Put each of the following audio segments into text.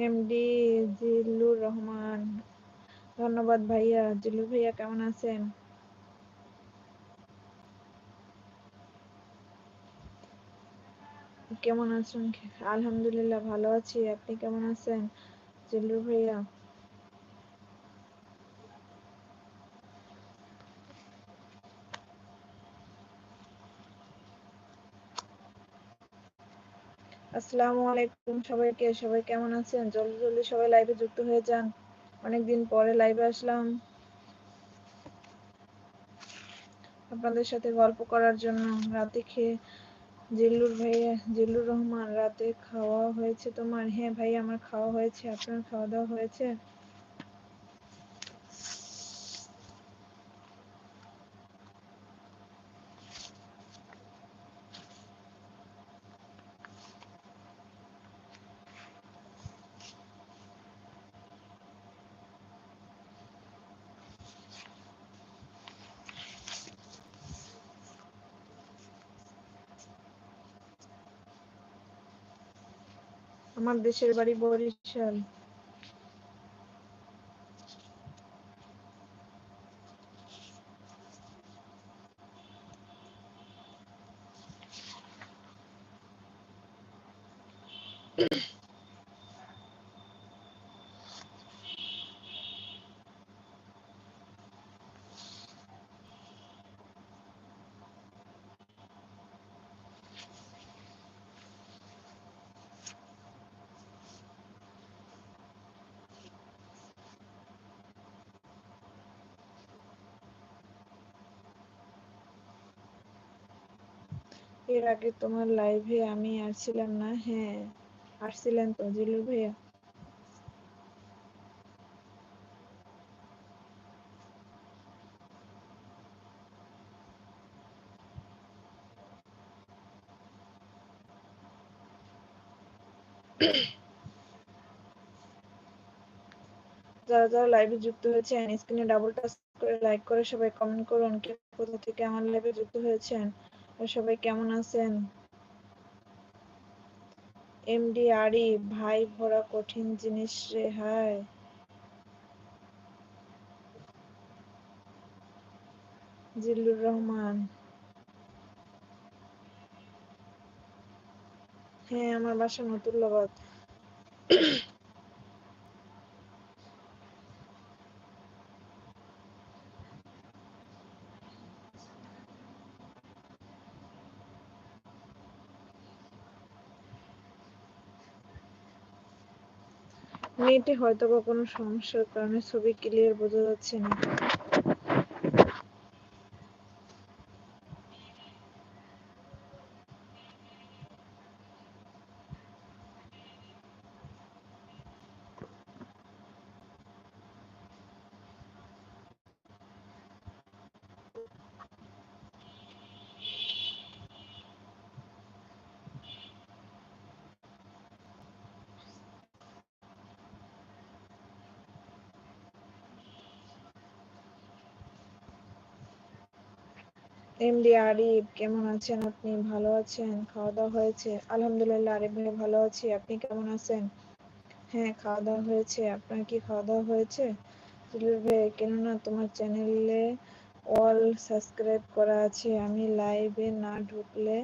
MD Zillur Rahman. ধন্যবাদ ভাইয়া। জিল্লুর ভাইয়া, কেমন আছেন? কেমন আছেন? আলহামদুলিল্লাহ ভালো আছি। আপনি কেমন আছেন? জিল্লুর ভাইয়া? আসসালামু আলাইকুম সবাইকে। সবাই কেমন আছেন? জলদি জলদি সবাই লাইভে যুক্ত হয়ে যান। অনেকদিন পরে লাইভে আসলাম। আপনাদের সাথে গল্প করার জন্য রাতে খেয়ে জিল্লুর ভাইয়া জিল্লুর রহমান, রাতে খাওয়া হয়েছে তোমার? হ্যাঁ ভাই, আমার খাওয়া হয়েছে। আপনার খাওয়া দাওয়া হয়েছে? আমার দেশের বাড়ি বরিশাল। এর আগে তোমার লাইভে আমি আসছিলাম না হ্যাঁ আসছিলেন তো জিলু ভাইয়া। যারা যারা লাইভে যুক্ত হয়েছেন স্ক্রিনে ডাবল টাচ করে লাইক করে সবাই কমেন্ট করুন, কে কোথা থেকে আমার লাইভে যুক্ত হয়েছেন। সবাই কেমন আছেন? এমডি আরি, ভাই ভরা কঠিন জিনিস রে, হায়। জিল্লুর রহমান। হ্যাঁ আমার বাসা নতুল্লাবাদ নেটে হয়তোবা কোনো সমস্যার কারণে ছবি ক্লিয়ার বোঝা যাচ্ছে না। এমডি আরিফ, কেমন আছেন আপনি? ভালো আছেন? খাওয়া দাওয়া হয়েছে? আলহামদুলিল্লাহ, আরিফ ভাই, ভালো আছি। আপনি কেমন আছেন? হ্যাঁ খাওয়া দাওয়া হয়েছে। আপনার কি খাওয়া দাওয়া হয়েছে? তুলির ভাই, কেননা তোমার চ্যানেলে অল সাবস্ক্রাইব করা আছে। আমি লাইভে না ঢুকলে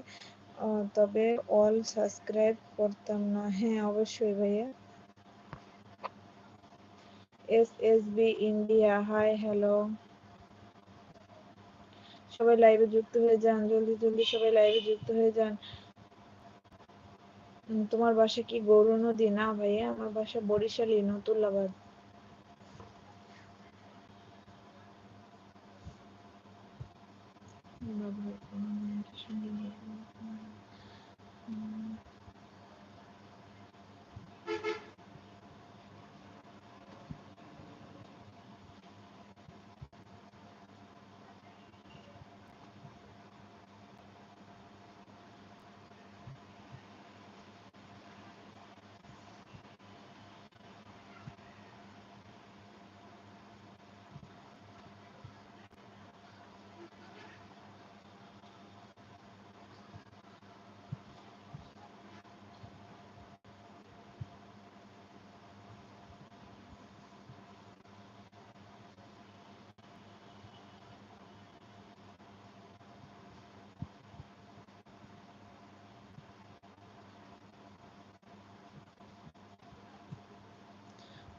তবে অল সাবস্ক্রাইব করতাম না। হ্যাঁ অবশ্যই ভাইয়া। S S B India, hi, hello. সবাই লাইভে যুক্ত হয়ে যান, জলদি জলদি সবাই লাইভে যুক্ত হয়ে যান। তোমার বাসা কি গৌর নদী না ভাইয়া, আমার বাসা বরিশালী নতুল্লাবাদ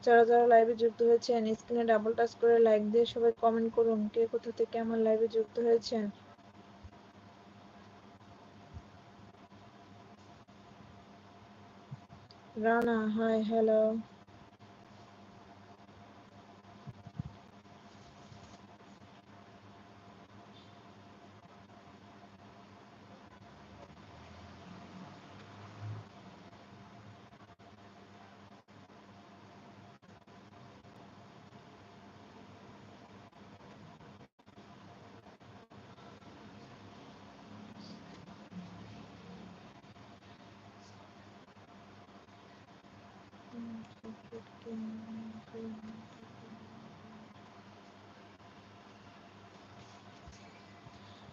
যারা যারা লাইভে যুক্ত হয়েছেন স্ক্রিনে ডাবল টাচ করে লাইক দিয়ে সবাই কমেন্ট করুন, কে কোথা থেকে আমার লাইভে যুক্ত হয়েছেন। রানা হাই হ্যালো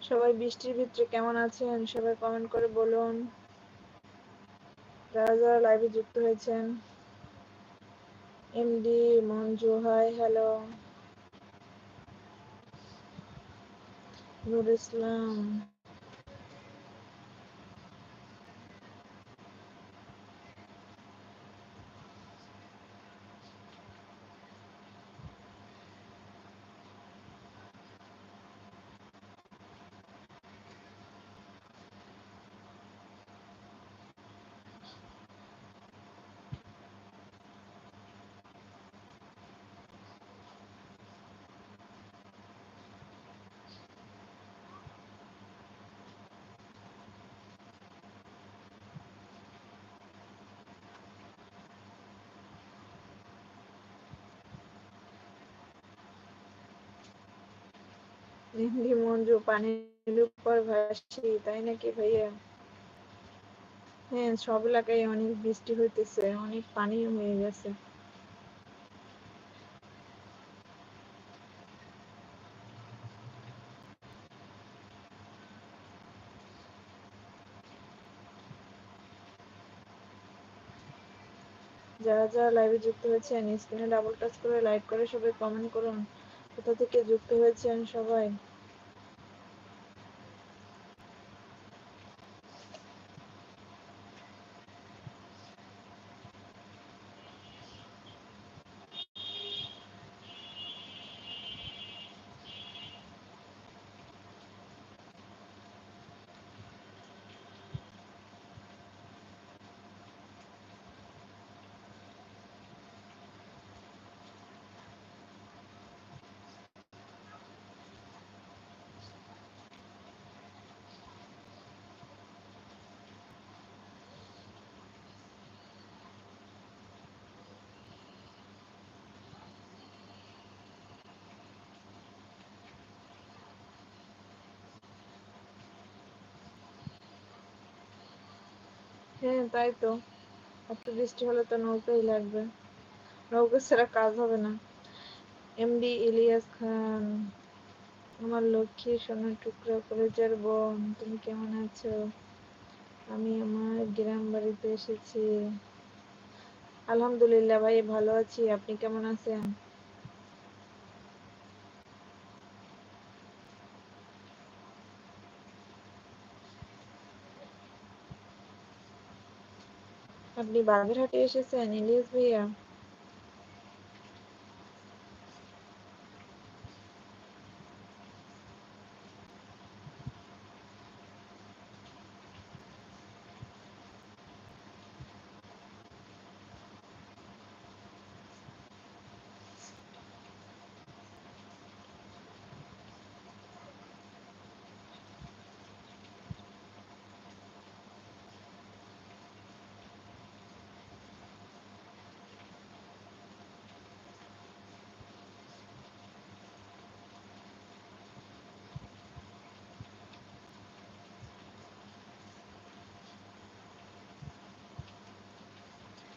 সবাই বৃষ্টির ভিতরে কেমন আছেন? সবাই কমেন্ট করে বলুন। যারা যারা লাইভে যুক্ত হয়েছেন। MD Manju hi hello Nur Islam. MD Manju, পানির উপর ভাসি, তাই নাকি ভাইয়া? হ্যাঁ সব এলাকায় অনেক বৃষ্টি হইতেছে, অনেক পানি হয়ে গেছে। যারা যারা লাইভে যুক্ত হয়েছেন স্ক্রিনে ডাবল টাচ করে লাইক করে সবাই কমেন্ট করুন। কোথা থেকে যুক্ত হয়েছেন সবাই? হ্যাঁ তাই তো। এত বৃষ্টি হলে তো নৌকাই লাগবে। নৌকা ছাড়া কাজ হবে না। এমডি ইলিয়াস খান, আমার লক্ষ্মী সোনার টুকরা কলেজের বোন, তুমি কেমন আছো? আমি আমার গ্রাম বাড়িতে এসেছি। আলহামদুলিল্লাহ ভাই, ভালো আছি। আপনি কেমন আছেন? আপনি বাগেরহাটে এসেছেন ইলিয়াস ভাইয়া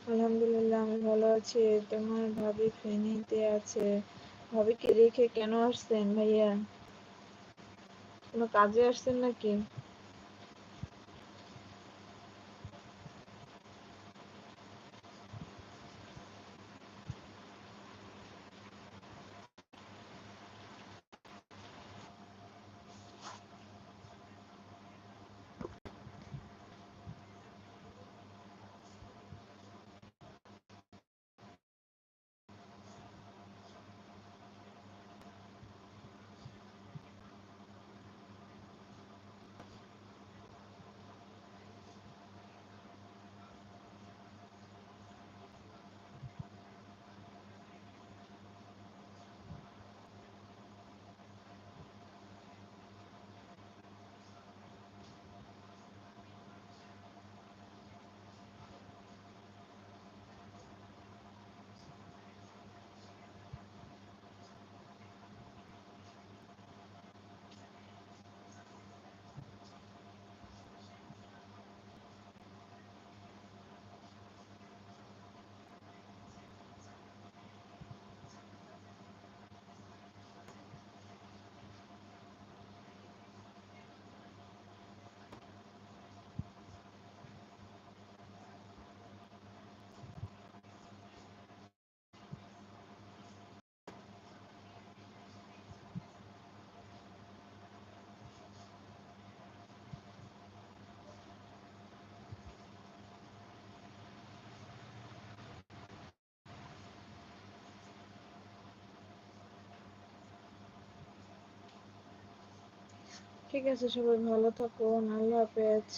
আলহামদুলিল্লাহ, আমি ভালো আছি। তোমার ভাবি ফেনীতে আছে। ভাবিকে রেখে কেন আসছেন ভাইয়া? কোনো কাজে আসছেন নাকি? ঠিক আছে সবাই ভালো থাকুন আল্লাহ হাফেজ।